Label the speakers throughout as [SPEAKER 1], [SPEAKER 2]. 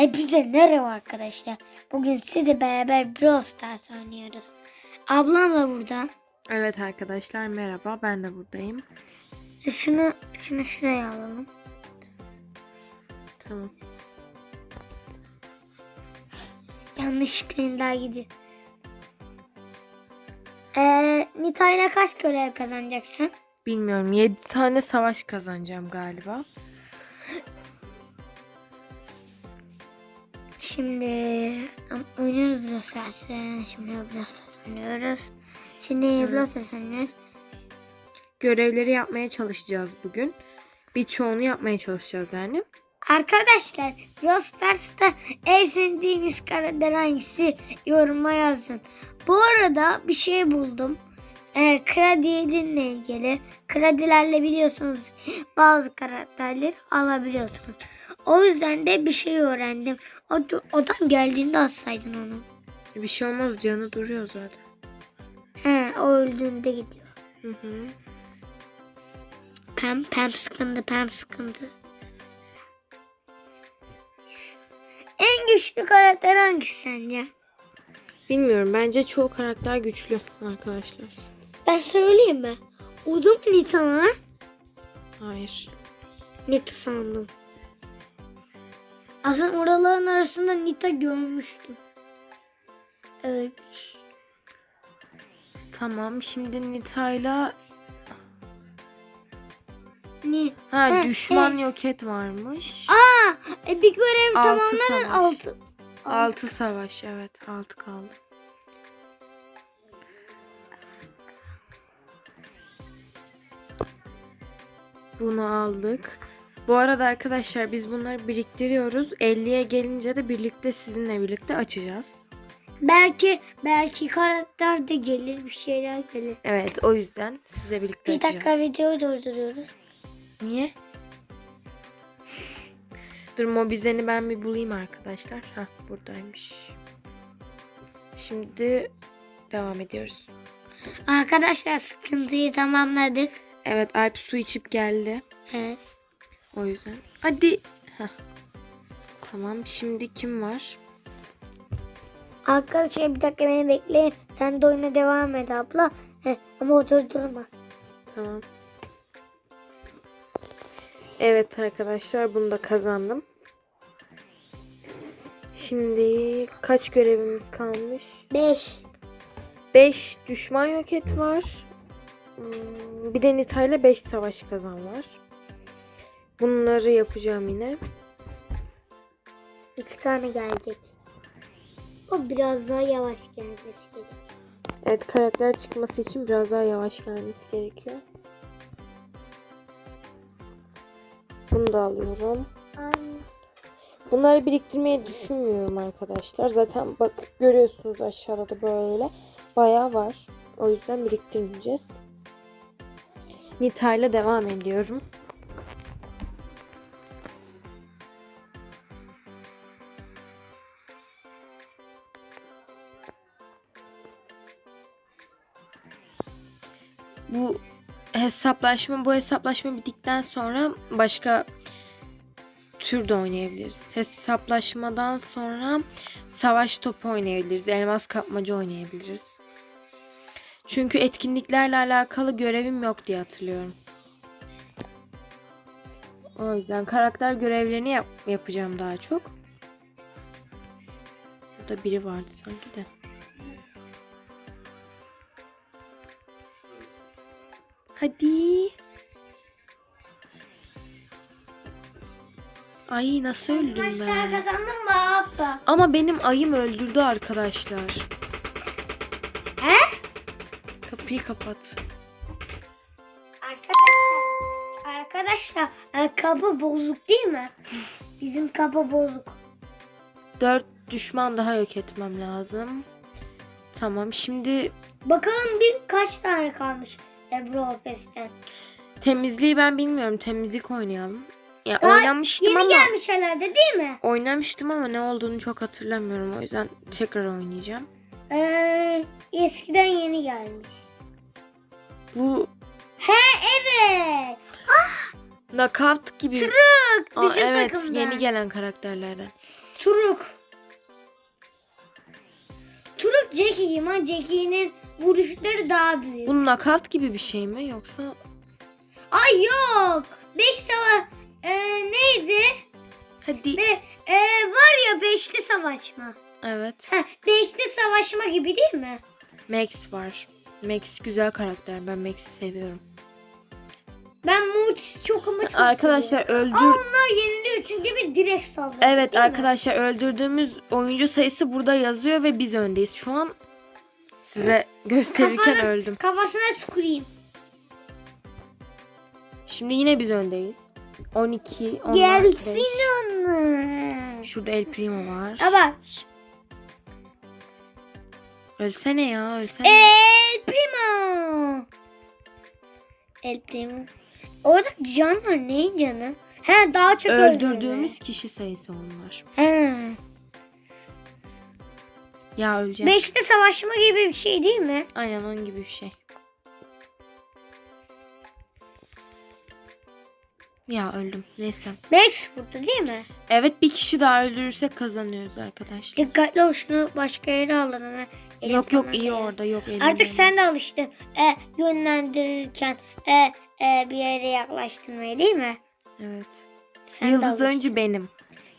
[SPEAKER 1] Hepinize merhaba arkadaşlar. Bugün sizle beraber Brawl Stars oynuyoruz. Ablam da burada.
[SPEAKER 2] Evet arkadaşlar merhaba ben de buradayım.
[SPEAKER 1] Şunu, şunu şuraya alalım.
[SPEAKER 2] Tamam.
[SPEAKER 1] Yanlışlıkla ender gidiyor. Ee, Nita'yla kaç görev kazanacaksın?
[SPEAKER 2] Bilmiyorum 7 tane savaş kazanacağım galiba.
[SPEAKER 1] Şimdi oynuyoruz Brawl Stars'ı. Şimdi Stars oynuyoruz. Şimdi Brawl Stars oynuyoruz.
[SPEAKER 2] Görevleri yapmaya çalışacağız bugün. Birçoğunu yapmaya çalışacağız yani.
[SPEAKER 1] Arkadaşlar Brawl Stars'ta en sevdiğiniz karakter hangisi yoruma yazın. Bu arada bir şey buldum. Ee, Kradiye'ninle ilgili. Kradilerle biliyorsunuz bazı karakterleri alabiliyorsunuz. O yüzden de bir şey öğrendim. O, odan geldiğinde atsaydın onu.
[SPEAKER 2] Bir şey olmaz canı duruyor zaten.
[SPEAKER 1] He, o öldüğünde gidiyor.
[SPEAKER 2] Hı hı.
[SPEAKER 1] Pem pem sıkıntı pem sıkıntı. En güçlü karakter hangisi sence?
[SPEAKER 2] Bilmiyorum bence çoğu karakter güçlü arkadaşlar.
[SPEAKER 1] Ben söyleyeyim mi? O da mı Nita lan?
[SPEAKER 2] Hayır.
[SPEAKER 1] Nita sandım. Aslında oraların arasında Nita görmüştüm. Evet.
[SPEAKER 2] Tamam şimdi Nita'yla
[SPEAKER 1] Ne?
[SPEAKER 2] ha
[SPEAKER 1] Ha,
[SPEAKER 2] düşman
[SPEAKER 1] e.
[SPEAKER 2] yok et varmış.
[SPEAKER 1] Aa, e, bir görev
[SPEAKER 2] Altı
[SPEAKER 1] tamamlanır
[SPEAKER 2] savaş.
[SPEAKER 1] altı.
[SPEAKER 2] 6 savaş evet 6 kaldı. Bunu aldık. Bu arada arkadaşlar biz bunları biriktiriyoruz. 50'ye gelince de birlikte sizinle birlikte açacağız.
[SPEAKER 1] Belki belki karakter de gelir bir şeyler gelir.
[SPEAKER 2] Evet o yüzden size birlikte
[SPEAKER 1] Bir
[SPEAKER 2] açacağız.
[SPEAKER 1] dakika videoyu durduruyoruz.
[SPEAKER 2] Niye? Dur mobizeni ben bir bulayım arkadaşlar. Hah buradaymış. Şimdi devam ediyoruz.
[SPEAKER 1] Arkadaşlar sıkıntıyı tamamladık.
[SPEAKER 2] Evet Alp su içip geldi.
[SPEAKER 1] Evet.
[SPEAKER 2] O yüzden. Hadi. Heh. Tamam şimdi kim var?
[SPEAKER 1] Arkadaşlar bir dakika beni bekleyin. Sen de oyuna devam et abla. Heh, ama durdurma.
[SPEAKER 2] Tamam. Evet arkadaşlar bunu da kazandım. Şimdi kaç görevimiz kalmış?
[SPEAKER 1] 5.
[SPEAKER 2] 5 düşman yok et var. Hmm, Bir de Nita ile 5 savaş kazan var. Bunları yapacağım yine.
[SPEAKER 1] İki tane gelecek. O biraz daha yavaş gelmesi gerek.
[SPEAKER 2] Evet karakter çıkması için biraz daha yavaş gelmesi gerekiyor. Bunu da alıyorum. Bunları biriktirmeyi düşünmüyorum arkadaşlar. Zaten bak görüyorsunuz aşağıda da böyle bayağı var. O yüzden biriktirmeyeceğiz. Nita ile devam ediyorum. Hesaplaşma bu hesaplaşma bittikten sonra başka tür de oynayabiliriz. Hesaplaşmadan sonra savaş topu oynayabiliriz. Elmas kapmaca oynayabiliriz. Çünkü etkinliklerle alakalı görevim yok diye hatırlıyorum. O yüzden karakter görevlerini yap- yapacağım daha çok. Burada biri vardı sanki de. Hadi. Ay nasıl öldüm ben?
[SPEAKER 1] kazandın mı abla?
[SPEAKER 2] Ama benim ayım öldürdü arkadaşlar.
[SPEAKER 1] He?
[SPEAKER 2] Kapıyı kapat.
[SPEAKER 1] Arkadaşlar. Arkadaşlar e, kapı bozuk değil mi? Bizim kapı bozuk.
[SPEAKER 2] Dört düşman daha yok etmem lazım. Tamam şimdi
[SPEAKER 1] Bakalım bir kaç tane kalmış Ebru Opes'ten.
[SPEAKER 2] temizliği ben bilmiyorum. Temizlik oynayalım. Ya
[SPEAKER 1] Daha
[SPEAKER 2] oynamıştım
[SPEAKER 1] Yeni
[SPEAKER 2] ama
[SPEAKER 1] gelmiş herhalde değil mi?
[SPEAKER 2] oynamıştım ama ne olduğunu çok hatırlamıyorum. O yüzden tekrar oynayacağım.
[SPEAKER 1] Ee, eskiden yeni gelmiş.
[SPEAKER 2] Bu
[SPEAKER 1] He evet. Ah
[SPEAKER 2] Knockout gibi.
[SPEAKER 1] Turuk.
[SPEAKER 2] Aa,
[SPEAKER 1] Bizim
[SPEAKER 2] evet
[SPEAKER 1] takımdan.
[SPEAKER 2] yeni gelen karakterlerden.
[SPEAKER 1] Turuk. Turuk Jackie gibi ama Jackie'nin vuruşları daha büyük.
[SPEAKER 2] Bu knockout gibi bir şey mi yoksa?
[SPEAKER 1] Ay yok. Beş savaş e, neydi?
[SPEAKER 2] Hadi.
[SPEAKER 1] Be, e, var ya beşli savaşma.
[SPEAKER 2] Evet.
[SPEAKER 1] Ha, beşli savaşma gibi değil mi?
[SPEAKER 2] Max var. Max güzel karakter. Ben Max'i seviyorum.
[SPEAKER 1] Ben Mortis'i çok ama çok
[SPEAKER 2] Arkadaşlar
[SPEAKER 1] seviyorum.
[SPEAKER 2] öldür...
[SPEAKER 1] Aa, onlar yeniliyor çünkü bir direkt saldırı.
[SPEAKER 2] Evet
[SPEAKER 1] değil mi?
[SPEAKER 2] arkadaşlar öldürdüğümüz oyuncu sayısı burada yazıyor ve biz öndeyiz. Şu an size gösterirken
[SPEAKER 1] Kafanız-
[SPEAKER 2] öldüm.
[SPEAKER 1] Kafasına tüküreyim.
[SPEAKER 2] Şimdi yine biz öndeyiz. 12, 10,
[SPEAKER 1] Gelsin onu.
[SPEAKER 2] Şurada El Primo var.
[SPEAKER 1] Bak.
[SPEAKER 2] Ölsene ya ölsene.
[SPEAKER 1] El Primo. El Primo. Orada can var. Neyin canı? He daha çok
[SPEAKER 2] Öldürdüğümüz kişi sayısı onlar.
[SPEAKER 1] He.
[SPEAKER 2] Ya öleceğim.
[SPEAKER 1] Beşli savaşma gibi bir şey değil mi?
[SPEAKER 2] Aynen onun gibi bir şey. Ya öldüm. Neyse.
[SPEAKER 1] Max vurdu değil mi?
[SPEAKER 2] Evet bir kişi daha öldürürsek kazanıyoruz arkadaşlar.
[SPEAKER 1] Dikkatli ol şunu başka yere alalım. Elim
[SPEAKER 2] Yok yok iyi
[SPEAKER 1] değil.
[SPEAKER 2] orada yok. elim
[SPEAKER 1] Artık sen de alıştın. E, yönlendirirken e, e, bir yere yaklaştırmayı değil mi?
[SPEAKER 2] Evet.
[SPEAKER 1] Sen
[SPEAKER 2] Yıldız önce benim.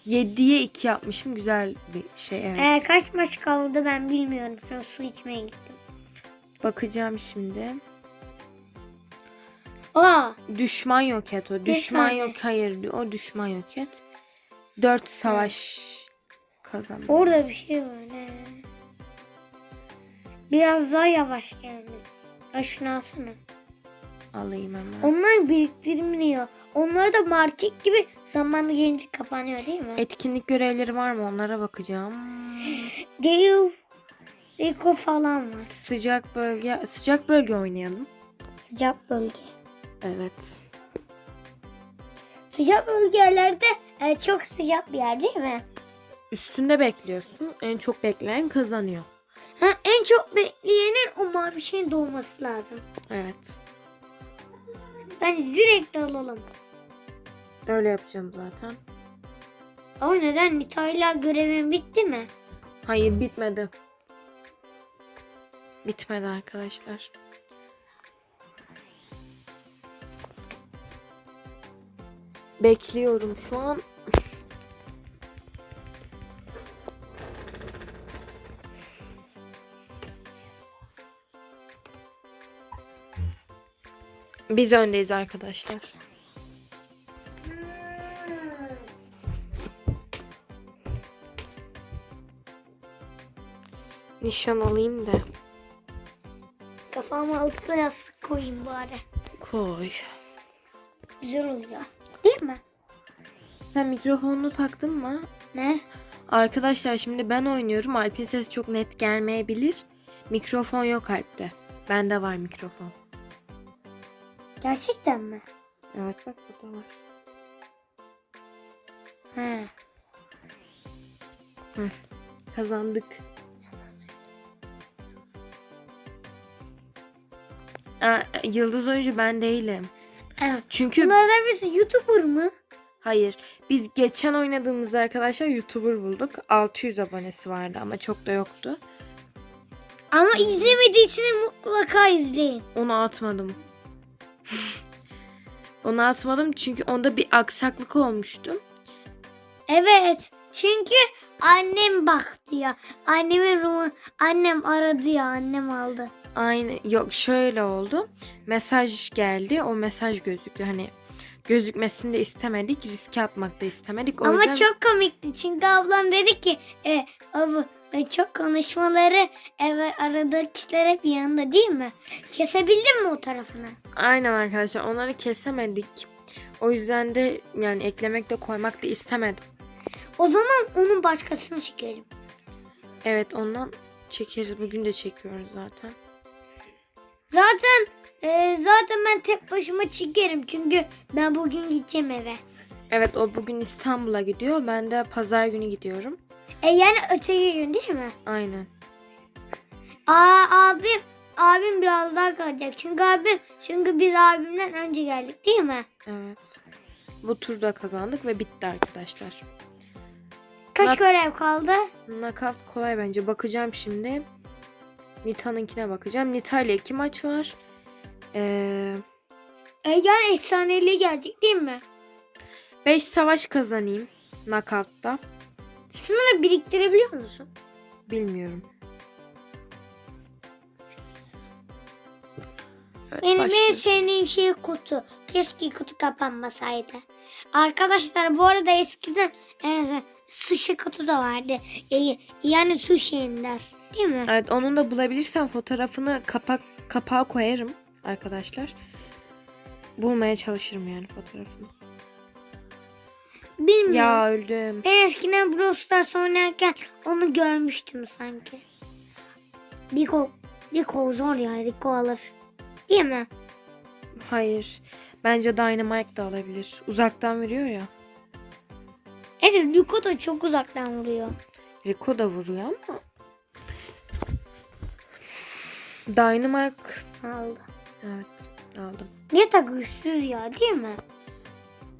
[SPEAKER 2] 7'ye 2 yapmışım. Güzel bir şey evet.
[SPEAKER 1] E, kaç maç kaldı ben bilmiyorum. Şu su içmeye gittim.
[SPEAKER 2] Bakacağım şimdi.
[SPEAKER 1] Aa,
[SPEAKER 2] Düşman yok et o. Düşman yok hayır o düşman yok et. 4 savaş kazandı.
[SPEAKER 1] orada bir şey var. Ne? Biraz daha yavaş geldi. Ay şunu alsana.
[SPEAKER 2] Alayım hemen.
[SPEAKER 1] Onlar biriktirmiyor. Onlar da market gibi zamanı gelince kapanıyor değil mi?
[SPEAKER 2] Etkinlik görevleri var mı onlara bakacağım.
[SPEAKER 1] Gale, Rico falan var.
[SPEAKER 2] Sıcak bölge sıcak bölge oynayalım.
[SPEAKER 1] Sıcak bölge.
[SPEAKER 2] Evet.
[SPEAKER 1] Sıcak bölgelerde e, çok sıcak bir yer değil mi?
[SPEAKER 2] Üstünde bekliyorsun. En çok bekleyen kazanıyor.
[SPEAKER 1] Ha, en çok bekleyenin o mavi şeyin doğması lazım.
[SPEAKER 2] Evet.
[SPEAKER 1] Bence direkt alalım.
[SPEAKER 2] Öyle yapacağım zaten.
[SPEAKER 1] Ama neden? Nita'yla görevin bitti mi?
[SPEAKER 2] Hayır bitmedi. Bitmedi arkadaşlar. Bekliyorum şu an. Biz öndeyiz arkadaşlar. Nişan alayım da.
[SPEAKER 1] Kafama altına yastık koyayım bari.
[SPEAKER 2] Koy.
[SPEAKER 1] Güzel oluyor. Değil mi?
[SPEAKER 2] Sen mikrofonunu taktın mı?
[SPEAKER 1] Ne?
[SPEAKER 2] Arkadaşlar şimdi ben oynuyorum. Alp'in sesi çok net gelmeyebilir. Mikrofon yok Alp'te. Bende var mikrofon.
[SPEAKER 1] Gerçekten mi?
[SPEAKER 2] Evet bak burada var.
[SPEAKER 1] He.
[SPEAKER 2] Kazandık. Aa, Yıldız oyuncu ben değilim.
[SPEAKER 1] Evet.
[SPEAKER 2] Çünkü
[SPEAKER 1] Bunlardan birisi YouTuber mı?
[SPEAKER 2] hayır biz geçen oynadığımızda arkadaşlar YouTuber bulduk. 600 abonesi vardı ama çok da yoktu.
[SPEAKER 1] Ama izlemediyseniz mutlaka izleyin.
[SPEAKER 2] Onu atmadım. Onu atmadım çünkü onda bir aksaklık olmuştu.
[SPEAKER 1] Evet. Çünkü annem baktı ya. Annemin rumu annem aradı ya. Annem aldı.
[SPEAKER 2] Aynı yok şöyle oldu. Mesaj geldi. O mesaj gözüktü. Hani gözükmesini de istemedik. Riske atmak da istemedik. O
[SPEAKER 1] Ama
[SPEAKER 2] yüzden
[SPEAKER 1] çok komikti. Çünkü ablam dedi ki e, abi e, çok konuşmaları evet aradığı kişiler hep yanında değil mi? Kesebildin mi o tarafını?
[SPEAKER 2] aynen arkadaşlar onları kesemedik. O yüzden de yani eklemek de koymak da istemedim.
[SPEAKER 1] O zaman onun başkasını çekelim.
[SPEAKER 2] Evet ondan çekeriz. Bugün de çekiyoruz zaten.
[SPEAKER 1] Zaten e, zaten ben tek başıma çekerim. Çünkü ben bugün gideceğim eve.
[SPEAKER 2] Evet o bugün İstanbul'a gidiyor. Ben de pazar günü gidiyorum.
[SPEAKER 1] E yani öteki gün değil mi?
[SPEAKER 2] Aynen.
[SPEAKER 1] Aa abim abim biraz daha kalacak. Çünkü abim çünkü biz abimden önce geldik değil mi?
[SPEAKER 2] Evet. Bu turda kazandık ve bitti arkadaşlar.
[SPEAKER 1] Kaç
[SPEAKER 2] Bak-
[SPEAKER 1] görev kaldı?
[SPEAKER 2] Knockout kolay bence. Bakacağım şimdi. Nita'nınnkine bakacağım. Nita ile iki maç var. Ee,
[SPEAKER 1] E, yani efsaneliği gelecek değil mi?
[SPEAKER 2] 5 savaş kazanayım. Knockout'ta.
[SPEAKER 1] Şunları biriktirebiliyor musun?
[SPEAKER 2] Bilmiyorum. Evet,
[SPEAKER 1] Benim en sevdiğim şey kutu. Keşke kutu kapanmasaydı. Arkadaşlar bu arada eskiden e, sushi kutu da vardı. E, yani sushi ender. Değil mi?
[SPEAKER 2] Evet onun da bulabilirsem fotoğrafını kapak kapağa koyarım arkadaşlar. Bulmaya çalışırım yani fotoğrafını.
[SPEAKER 1] Bilmiyorum.
[SPEAKER 2] Ya öldüm.
[SPEAKER 1] Ben eskiden Brawl Stars oynarken onu görmüştüm sanki. Rico, Rico zor ya. Rico alır. Değil mi?
[SPEAKER 2] Hayır. Bence Dynamite da alabilir. Uzaktan vuruyor ya.
[SPEAKER 1] Evet Rico da çok uzaktan vuruyor.
[SPEAKER 2] Rico da vuruyor ama. Dynamite
[SPEAKER 1] Aldı.
[SPEAKER 2] evet aldım.
[SPEAKER 1] Ne de güçsüz ya değil mi?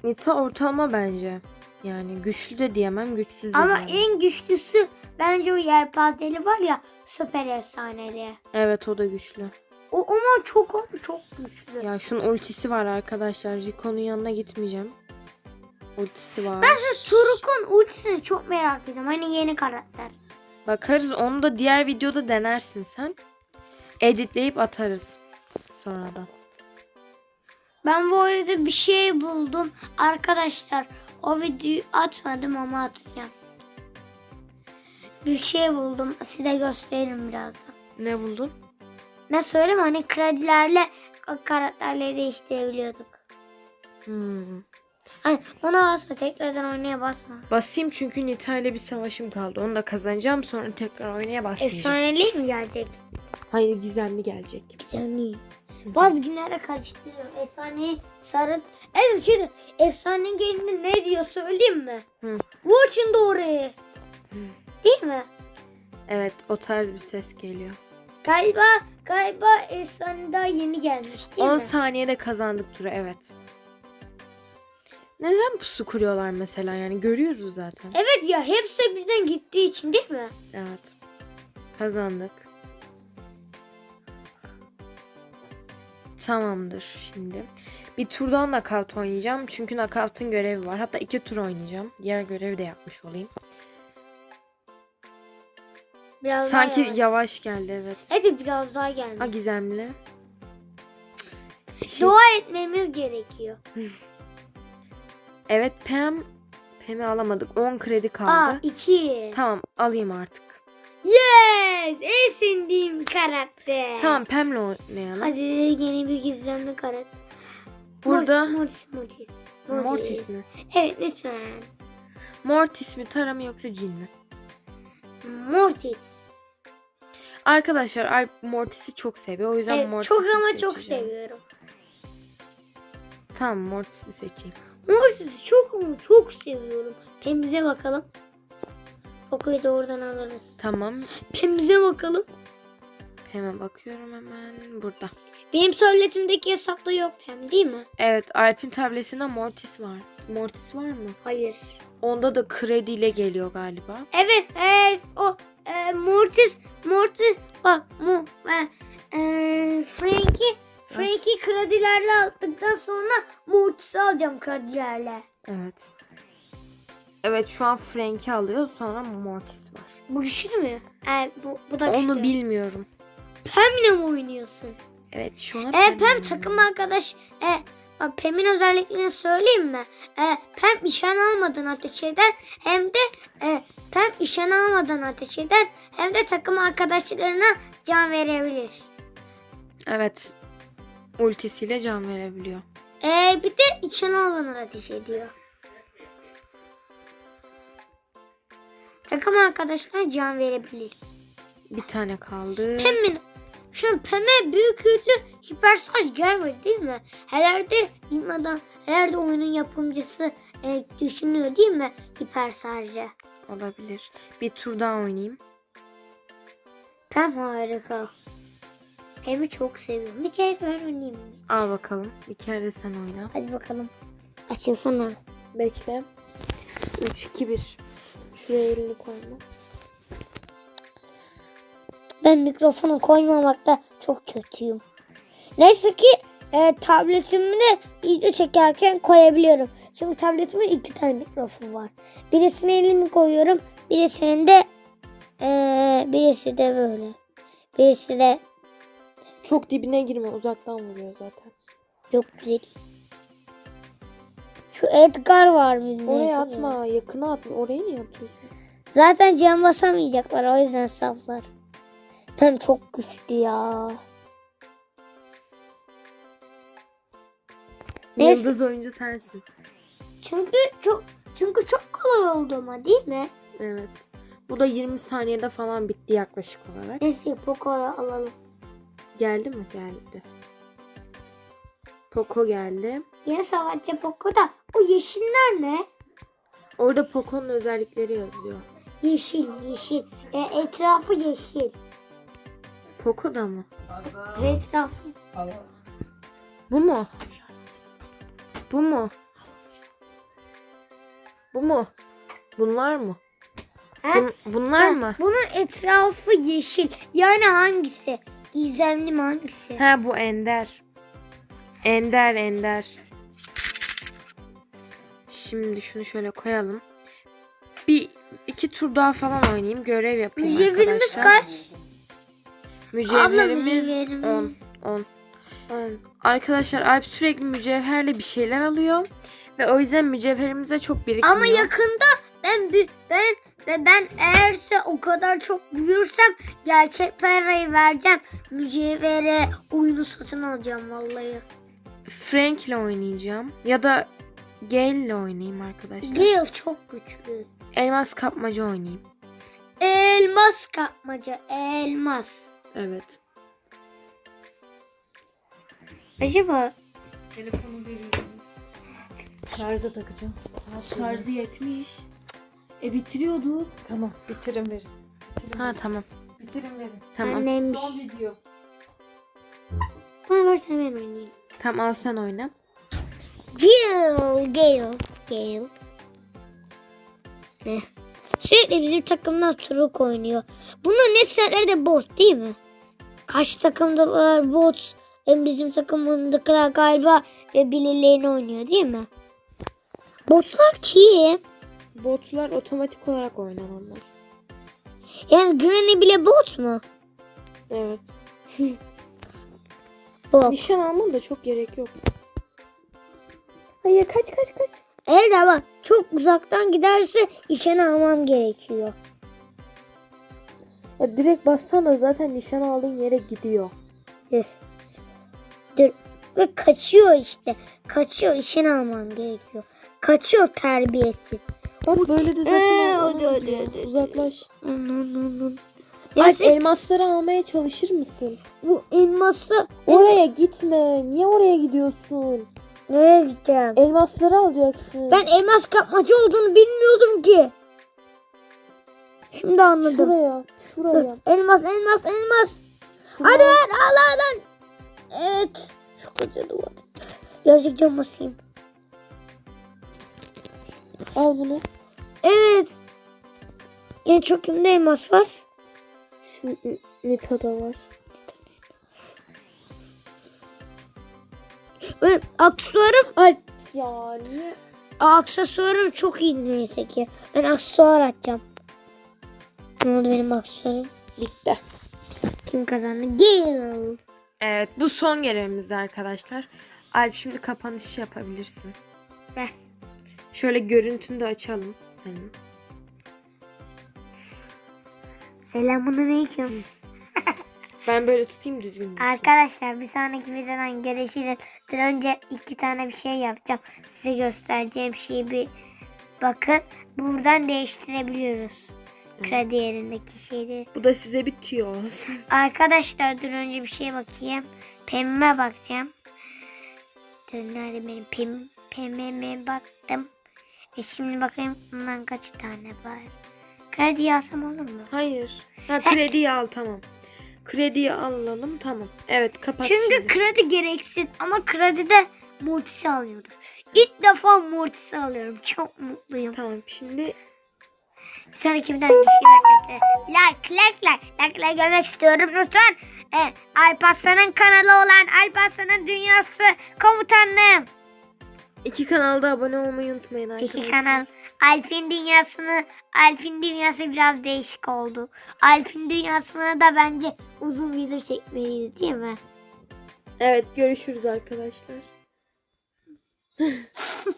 [SPEAKER 2] Nita ortalama bence. Yani güçlü de diyemem, güçsüz de
[SPEAKER 1] Ama
[SPEAKER 2] diyemem.
[SPEAKER 1] en güçlüsü bence o yelpazeli var ya süper efsaneli.
[SPEAKER 2] Evet o da güçlü.
[SPEAKER 1] O ama çok ama çok güçlü.
[SPEAKER 2] Ya şunun ultisi var arkadaşlar. Rico'nun yanına gitmeyeceğim. Ultisi var.
[SPEAKER 1] Turuk'un ultisini çok merak ediyorum. Hani yeni karakter.
[SPEAKER 2] Bakarız onu da diğer videoda denersin sen. Editleyip atarız sonradan.
[SPEAKER 1] Ben bu arada bir şey buldum. Arkadaşlar o videoyu atmadım ama atacağım. Bir şey buldum. Size gösteririm birazdan.
[SPEAKER 2] Ne buldun?
[SPEAKER 1] Ne söyleyeyim hani kredilerle karakterleri değiştirebiliyorduk.
[SPEAKER 2] Hmm.
[SPEAKER 1] Hani ona basma tekrardan oynaya basma.
[SPEAKER 2] Basayım çünkü Nita ile bir savaşım kaldı. Onu da kazanacağım sonra tekrar oynaya basmayacağım.
[SPEAKER 1] Efsaneli mi gelecek?
[SPEAKER 2] Hayır gizemli gelecek.
[SPEAKER 1] Efsane. Bazı günlere karıştırıyorum. Efsane sarı. Evet şey de, efsane gelince ne diyor söyleyeyim mi?
[SPEAKER 2] Hı.
[SPEAKER 1] Watch'ın doğru. Değil mi?
[SPEAKER 2] Evet o tarz bir ses geliyor.
[SPEAKER 1] Galiba galiba efsane daha yeni gelmiş değil
[SPEAKER 2] 10
[SPEAKER 1] mi?
[SPEAKER 2] saniyede kazandık turu evet. Neden pusu kuruyorlar mesela yani görüyoruz zaten.
[SPEAKER 1] Evet ya hepsi birden gittiği için değil mi?
[SPEAKER 2] Evet. Kazandık. Tamamdır şimdi. Bir turdan knockout oynayacağım. Çünkü knockout'un görevi var. Hatta iki tur oynayacağım. Diğer görevi de yapmış olayım.
[SPEAKER 1] Biraz
[SPEAKER 2] Sanki
[SPEAKER 1] daha yavaş.
[SPEAKER 2] yavaş geldi evet.
[SPEAKER 1] Hadi biraz daha gelmiş.
[SPEAKER 2] Ha gizemli. Şey,
[SPEAKER 1] Dua etmemiz gerekiyor.
[SPEAKER 2] evet Pam. Pam'i alamadık. 10 kredi kaldı.
[SPEAKER 1] Aa iki.
[SPEAKER 2] Tamam alayım artık.
[SPEAKER 1] Yes! En sevdiğim karakter.
[SPEAKER 2] Tamam Pam'le oynayalım.
[SPEAKER 1] Hadi yeni bir gizemli karakter.
[SPEAKER 2] Burada
[SPEAKER 1] Mortis, Mortis, Mortis.
[SPEAKER 2] Mortis mi?
[SPEAKER 1] Evet lütfen.
[SPEAKER 2] Mortis mi Tara mı yoksa Jin mi?
[SPEAKER 1] Mortis.
[SPEAKER 2] Arkadaşlar Alp Mortis'i çok seviyor. O yüzden
[SPEAKER 1] Evet,
[SPEAKER 2] Mortis'i
[SPEAKER 1] çok ama çok seviyorum.
[SPEAKER 2] Tamam Mortis'i seçeyim.
[SPEAKER 1] Mortis'i çok ama çok seviyorum. Pemize bakalım. Kokuyu da oradan alırız.
[SPEAKER 2] Tamam.
[SPEAKER 1] Pemize bakalım.
[SPEAKER 2] Hemen bakıyorum hemen. Burada.
[SPEAKER 1] Benim tabletimdeki hesapta yok Pem değil mi?
[SPEAKER 2] Evet Alp'in tabletinde Mortis var. Mortis var mı?
[SPEAKER 1] Hayır.
[SPEAKER 2] Onda da krediyle geliyor galiba.
[SPEAKER 1] Evet, evet o e, Mortis, Mortis bak mu e, e, Frank'i Frank'i kredilerle aldıktan sonra Mortis'i alacağım kredilerle.
[SPEAKER 2] Evet. Evet şu an Frank'i alıyor sonra Mortis var.
[SPEAKER 1] Bu güçlü mü? E, bu, bu da
[SPEAKER 2] Onu
[SPEAKER 1] güçlü.
[SPEAKER 2] bilmiyorum.
[SPEAKER 1] Pem'le mi oynuyorsun?
[SPEAKER 2] Evet şu an
[SPEAKER 1] E, Pem takım arkadaş. E, Pem'in özelliklerini söyleyeyim mi? E, Pem işen almadan ateş eder. Hem de e, Pem işen almadan ateş eder. Hem de takım arkadaşlarına can verebilir.
[SPEAKER 2] Evet. Ultisiyle can verebiliyor.
[SPEAKER 1] Ee, bir de içine almadan ateş ediyor. Takım arkadaşlar can verebilir.
[SPEAKER 2] Bir tane kaldı.
[SPEAKER 1] Pem'in şu an Pem'e büyük yüklü hipersaj gelmedi değil mi? Herhalde bilmeden herhalde oyunun yapımcısı e, düşünüyor değil mi hipersajı?
[SPEAKER 2] Olabilir. Bir tur daha oynayayım.
[SPEAKER 1] Pem harika. Pem'i çok seviyorum. Bir kere ben oynayayım mı?
[SPEAKER 2] Al bakalım. Bir kere de sen oyna.
[SPEAKER 1] Hadi bakalım. Açılsana.
[SPEAKER 2] Bekle. 3, 2, 1. Şuraya elini koyma.
[SPEAKER 1] Ben mikrofonu koymamakta çok kötüyüm. Neyse ki e, tabletimde video çekerken koyabiliyorum. Çünkü tabletimin iki tane mikrofon var. Birisine elimi koyuyorum. Birisinin de e, birisi de böyle. Birisi de
[SPEAKER 2] Çok dibine girme. Uzaktan vuruyor zaten.
[SPEAKER 1] çok güzel. Şu Edgar var bizim.
[SPEAKER 2] Oraya atma. Yakına atma. Oraya niye atıyorsun?
[SPEAKER 1] Zaten cam basamayacaklar o yüzden saflar. Ben çok güçlü ya. Neyse.
[SPEAKER 2] Yıldız oyuncu sensin.
[SPEAKER 1] Çünkü çok çünkü çok kolay oldu ama değil mi?
[SPEAKER 2] Evet. Bu da 20 saniyede falan bitti yaklaşık olarak.
[SPEAKER 1] Neyse Poco'yu alalım.
[SPEAKER 2] Geldi mi? Geldi. Poco geldi.
[SPEAKER 1] Yine savaşçı Poco da o yeşiller ne?
[SPEAKER 2] Orada Poco'nun özellikleri yazıyor.
[SPEAKER 1] Yeşil yeşil. E, etrafı yeşil.
[SPEAKER 2] Poco da mı?
[SPEAKER 1] Etrafı.
[SPEAKER 2] Bu mu? Bu mu? Bu mu? Bunlar mı?
[SPEAKER 1] Ha?
[SPEAKER 2] Bun- bunlar
[SPEAKER 1] Ha,
[SPEAKER 2] mı?
[SPEAKER 1] Bunun etrafı yeşil. Yani hangisi? Gizemli mi hangisi?
[SPEAKER 2] Ha bu Ender. Ender Ender. Şimdi şunu şöyle koyalım. Bir iki tur daha falan oynayayım. Görev yapayım
[SPEAKER 1] Mücevherimiz
[SPEAKER 2] arkadaşlar.
[SPEAKER 1] kaç?
[SPEAKER 2] Mücevherimiz
[SPEAKER 1] mücevherimiz.
[SPEAKER 2] 10. 10. Arkadaşlar Alp sürekli mücevherle bir şeyler alıyor. Ve o yüzden mücevherimize çok birikmiyor.
[SPEAKER 1] Ama yakında ben bir ben ve ben eğerse o kadar çok büyürsem gerçek parayı vereceğim. Mücevhere oyunu satın alacağım vallahi.
[SPEAKER 2] Frank ile oynayacağım. Ya da Gale ile oynayayım arkadaşlar.
[SPEAKER 1] Gale çok güçlü.
[SPEAKER 2] Elmas kapmaca oynayayım.
[SPEAKER 1] Elmas kapmaca elmas.
[SPEAKER 2] Evet.
[SPEAKER 1] Acaba
[SPEAKER 2] Telefonu veriyorum. Şarja takacağım. Şarjı yetmiş. E bitiriyordu.
[SPEAKER 3] Tamam bitirin verin.
[SPEAKER 2] Ha tamam.
[SPEAKER 3] Bitirin verin.
[SPEAKER 2] Tamam.
[SPEAKER 1] annemmiş.
[SPEAKER 3] Son video.
[SPEAKER 1] Bana versen ben oynayayım.
[SPEAKER 2] Tamam al sen oyna.
[SPEAKER 1] Gale, Gale, Gale. Ne? Sürekli bizim takımdan Turuk oynuyor. Bunların hepsi de bot değil mi? Kaç takımdalar bot. Hem bizim takımındakiler galiba ve birilerini oynuyor değil mi? Botlar kim?
[SPEAKER 2] Botlar otomatik olarak oynananlar.
[SPEAKER 1] Yani Granny bile bot mu?
[SPEAKER 2] Evet.
[SPEAKER 1] Bot.
[SPEAKER 2] Nişan alman da çok gerek yok. Hayır kaç kaç kaç.
[SPEAKER 1] Evet ama çok uzaktan giderse işe almam gerekiyor.
[SPEAKER 2] Ya direkt bassan da zaten nişan aldığın yere gidiyor.
[SPEAKER 1] Dur. Dur. Ve kaçıyor işte. Kaçıyor. işini almam gerekiyor. Kaçıyor terbiyesiz.
[SPEAKER 2] Bak böyle de zaten
[SPEAKER 1] Ee, hadi, hadi, hadi.
[SPEAKER 2] Uzaklaş. Aç elmasları almaya çalışır mısın?
[SPEAKER 1] bu elması
[SPEAKER 2] Oraya gitme. Niye oraya gidiyorsun?
[SPEAKER 1] Nereye gideceğim?
[SPEAKER 2] Elmasları alacaksın.
[SPEAKER 1] Ben elmas kapmacı olduğunu bilmiyordum ki. Şimdi anladım.
[SPEAKER 2] Şuraya.
[SPEAKER 1] Dur,
[SPEAKER 2] Şuraya.
[SPEAKER 1] Elmas, elmas, elmas.
[SPEAKER 2] Şuraya.
[SPEAKER 1] Hadi lan, al al lan. Evet. Şu koca duvar. Birazcık cam basayım.
[SPEAKER 2] Al bunu.
[SPEAKER 1] Evet. En çok kimde elmas var?
[SPEAKER 2] Şu Nita'da var.
[SPEAKER 1] Aksesuarım,
[SPEAKER 2] Ay. Ya niye?
[SPEAKER 1] aksesuarım çok iyi neyse ki. Ben aksesuar atacağım. Ne oldu benim aksesuarım?
[SPEAKER 2] Bitti.
[SPEAKER 1] Kim kazandı? Gale.
[SPEAKER 2] Evet bu son görevimiz arkadaşlar. Alp şimdi kapanış yapabilirsin.
[SPEAKER 1] Ver.
[SPEAKER 2] Şöyle görüntünü de açalım senin.
[SPEAKER 1] Selamun aleyküm.
[SPEAKER 2] Ben böyle tutayım düzgün.
[SPEAKER 1] Arkadaşlar bir sonraki videodan görüşürüz. Dur önce iki tane bir şey yapacağım. Size göstereceğim şeyi bir bakın. Buradan değiştirebiliyoruz. Kredi yerindeki şeyleri.
[SPEAKER 2] Bu da size bir tüyo olsun.
[SPEAKER 1] Arkadaşlar dur önce bir şeye bakayım. Pemime bakacağım. Dur nerede benim pem, pemime baktım. E şimdi bakayım bundan kaç tane var. Kredi alsam olur mu?
[SPEAKER 2] Hayır. Ha krediyi al tamam. Krediyi alalım tamam. Evet kapat
[SPEAKER 1] Çünkü
[SPEAKER 2] şimdi.
[SPEAKER 1] kredi gereksiz ama kredide multisi alıyoruz. İlk defa mortis alıyorum. Çok mutluyum.
[SPEAKER 2] Tamam şimdi
[SPEAKER 1] Sonra kimden şey Like, like, like, like, like görmek istiyorum lütfen. E, Alparslan'ın kanalı olan Alparslan'ın Dünyası Komutanlığım.
[SPEAKER 2] iki kanalda abone olmayı unutmayın arkadaşlar.
[SPEAKER 1] İki kanal. Alp'in dünyasını, Alp'in dünyası biraz değişik oldu. Alp'in dünyasına da bence uzun video çekmeliyiz değil mi?
[SPEAKER 2] Evet görüşürüz arkadaşlar.